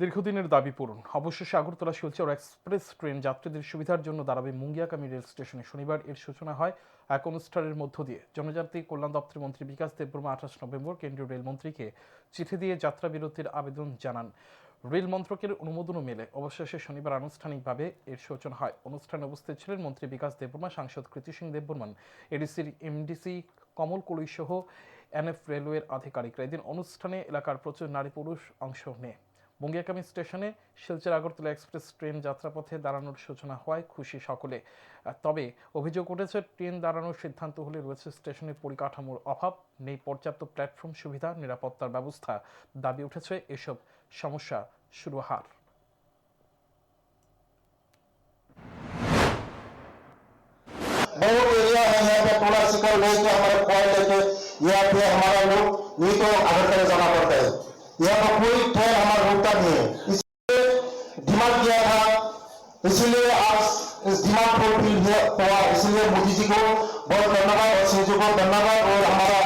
দীর্ঘদিনের দাবি পূরণ। অবশেষে আগরতলা শিলচর এক্সপ্রেস ট্রেন যাত্রীদের সুবিধার জন্য দাঁড়াবে মুঙ্গিয়াকামী রেল স্টেশনে। শনিবার এর সূচনা হয় এক অনুষ্ঠানের মধ্য দিয়ে। জনজাতি কল্যাণ দপ্তরের মন্ত্রী বিকাশ দেববর্মা আঠাশ নভেম্বর কেন্দ্রীয় রেলমন্ত্রীকে চিঠি দিয়ে যাত্রা বিরতির আবেদন জানান। রেল মন্ত্রকের অনুমোদনও মেলে। অবশেষে শনিবার আনুষ্ঠানিকভাবে এর সূচনা হয়। অনুষ্ঠানে উপস্থিত ছিলেন মন্ত্রী বিকাশ দেববর্মা, সাংসদ কৃতি সিং দেববর্মান, এডিসির এমডিসি কমল কলুই সহ এনএফ রেলওয়ের আধিকারিকরা। এদিন অনুষ্ঠানে এলাকার প্রচুর নারী পুরুষ অংশ নেয়। বঙ্গিয়াকামী স্টেশনে শিলচর আগরতলা এক্সপ্রেস ট্রেন যাত্রাপথে দাঁড়ানোর সূচনা হওয়ায় খুশি সকলে আহ, তবে অভিযোগ উঠেছে ট্রেন দাঁড়ানোর সিদ্ধান্ত হলে রয়েছে স্টেশনের পরিকাঠামোর অভাব নেই পর্যাপ্ত প্ল্যাটফর্ম সুবিধা নিরাপত্তার ব্যবস্থা দাবি উঠেছে এসব সমস্যা সুরহার बहुत एरिया है यहाँ पे टोला शिकर लेके हमारे पॉइंट लेके यहाँ पे हमारा लोग नहीं तो अगरतला जाना पड़ता है यहाँ पर कोई ट्रेन नहीं है। इसलिए डिमांड किया था इसलिए आज इस डिमांड को फिर हुआ इसलिए मोदी जी को बहुत धन्यवाद और सिंह जी को धन्यवाद और हमारा